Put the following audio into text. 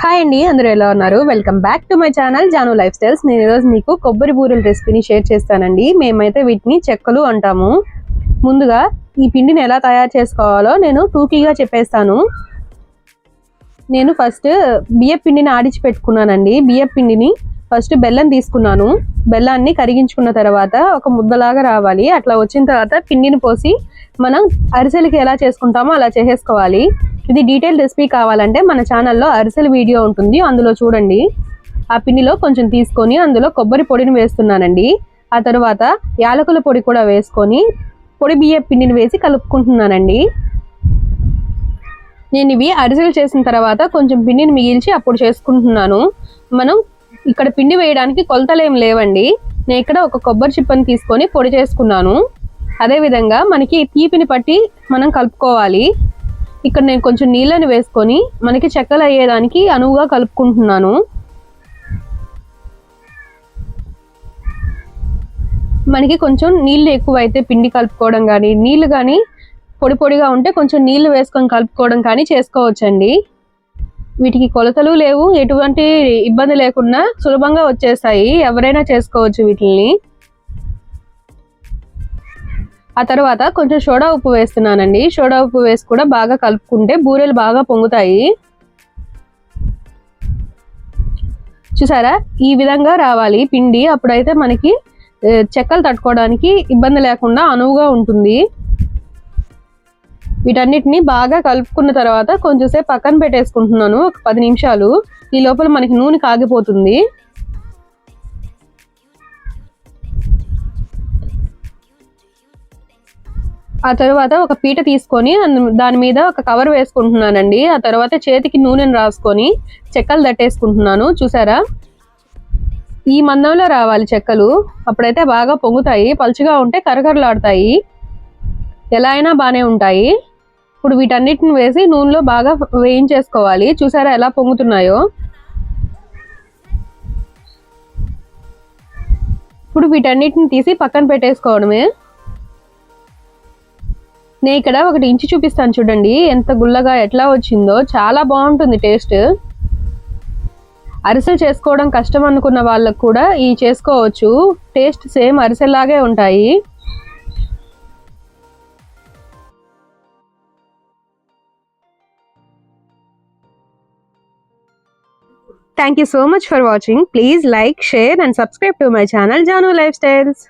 Hi అండి అందరూ ఎలా ఉన్నారు? Welcome back to my channel Janu life styles నేను ఈరోజు మీకు కొబ్బరి బూరెల రెసిపీని షేర్ చేస్తానండి. మేమైతే వీటిని చెక్కలు అంటాము. ముందుగా ఈ పిండిని ఎలా తయారు చేసుకోవాలో నేను టూకీగా చెప్పేస్తాను. నేను ఫస్ట్ బియ్య పిండిని ఆడిచి పెట్టుకున్నానండి బియ్య పిండిని ఫస్ట్ బెల్లం తీసుకున్నాను. బెల్లాన్ని కరిగించుకున్న తర్వాత ఒక ముద్దలాగా రావాలి. అట్లా వచ్చిన తర్వాత పిండిని పోసి మనం అరిసెలకి ఎలా చేసుకుంటామో అలా చేసేసుకోవాలి. ఇది డీటెయిల్ రెసిపీ కావాలంటే మన ఛానల్లో అరిసెల వీడియో ఉంటుంది. అందులో చూడండి. ఆ పిండిలో కొంచెం తీసుకొని అందులో కొబ్బరి పొడిని వేస్తున్నానండి. ఆ తర్వాత యాలకుల పొడి కూడా వేసుకొని పొడి బియ్య పిండిని వేసి కలుపుకుంటున్నానండి. నేను ఇవి అరిసెలు చేసిన తర్వాత కొంచెం పిండిని మిగిల్చి అప్పుడు చేసుకుంటున్నాను. మనం ఇక్కడ పిండి వేయడానికి కొలతలు ఏం లేవండి. నేను ఇక్కడ ఒక కొబ్బరి చిప్పని తీసుకొని పొడి చేసుకున్నాను. అదేవిధంగా మనకి తీపిని పట్టి మనం కలుపుకోవాలి. ఇక్కడ నేను కొంచెం నీళ్ళని వేసుకొని మనకి చెక్కలు అయ్యేదానికి అనువుగా కలుపుకుంటున్నాను. మనకి కొంచెం నీళ్ళు ఎక్కువ అయితే పిండి కలుపుకోవడం కానీ నీళ్ళు కానీ పొడి పొడిగా ఉంటే కొంచెం నీళ్ళు వేసుకొని కలుపుకోవడం కానీ చేసుకోవచ్చండి. వీటికి కొలతలు లేవు ఎటువంటి ఇబ్బంది లేకుండా సులభంగా వచ్చేస్తాయి. ఎవరైనా చేసుకోవచ్చు వీటిని ఆ తర్వాత కొంచెం సోడా ఉప్పు వేస్తున్నానండి. సోడా ఉప్పు వేసి కూడా బాగా కలుపుకుంటే బూరెలు బాగా పొంగుతాయి. చూసారా? ఈ విధంగా రావాలి పిండి. అప్పుడైతే మనకి చెక్కలు తట్టుకోవడానికి ఇబ్బంది లేకుండా అనువుగా ఉంటుంది. వీటన్నిటిని బాగా కలుపుకున్న తర్వాత కొంచెంసేపు పక్కన పెట్టేసుకుంటున్నాను. ఒక పది నిమిషాలు. ఈ లోపల మనకి నూనె కాగిపోతుంది. ఆ తర్వాత ఒక పీట తీసుకొని దాని మీద ఒక కవర్ వేసుకుంటున్నానండి. ఆ తర్వాత చేతికి నూనెను రాసుకొని చెక్కలు దట్టేసుకుంటున్నాను చూసారా? ఈ మందంలో రావాలి చెక్కలు. అప్పుడైతే బాగా పొంగుతాయి. పలుచగా ఉంటే కరకరలాడతాయి. ఎలా అయినా బాగానే ఉంటాయి. ఇప్పుడు వీటన్నిటిని వేసి నూనెలో బాగా వేయించేసుకోవాలి. చూసారా ఎలా పొంగుతున్నాయో? ఇప్పుడు వీటన్నిటిని తీసి పక్కన పెట్టేసుకోవడమే. నేను ఇక్కడ ఒకటి ఇంచి చూపిస్తాను చూడండి. ఎంత గుల్లగా ఎట్లా వచ్చిందో. చాలా బాగుంటుంది టేస్ట్. అరిసెలు చేసుకోవడం కష్టం అనుకున్న వాళ్ళకు కూడా ఈ చేసుకోవచ్చు. టేస్ట్ సేమ్ అరిసెలాగే ఉంటాయి. Thank you so much for watching. Please like, share and subscribe to my channel Janu Lifestyles.